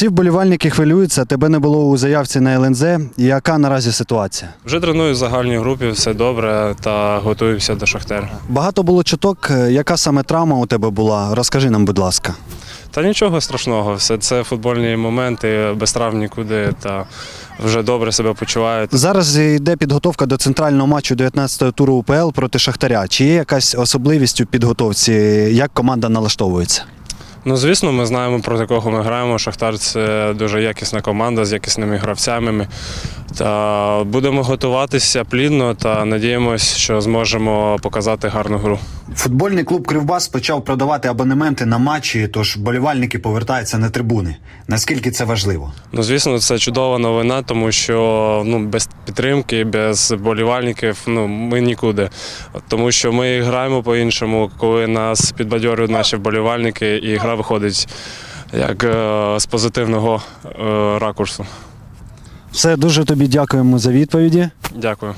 Всі вболівальники хвилюються, тебе не було у заявці на ЛНЗ. Яка наразі ситуація? Вже треную в загальній групі, все добре та готуюся до Шахтера. Багато було чуток. Яка саме травма у тебе була? Розкажи нам, будь ласка. Та нічого страшного, все це футбольні моменти, без трав нікуди та вже добре себе почуваю. Зараз йде підготовка до центрального матчу 19-го туру УПЛ проти Шахтаря. Чи є якась особливість у підготовці? Як команда налаштовується? Ну, звісно, ми знаємо проти кого ми граємо. Шахтар це дуже якісна команда з якісними гравцями. Та будемо готуватися плідно та надіємось, що зможемо показати гарну гру. Футбольний клуб Кривбас почав продавати абонементи на матчі, тож болівальники повертаються на трибуни. Наскільки це важливо? Ну, звісно, це чудова новина, тому що ну, без підтримки, без болівальників ну, ми нікуди. Тому що ми граємо по-іншому, коли нас підбадьорюють наші вболівальники, і гра виходить як е, з позитивного е, ракурсу. Все дуже тобі дякуємо за відповіді. Дякую.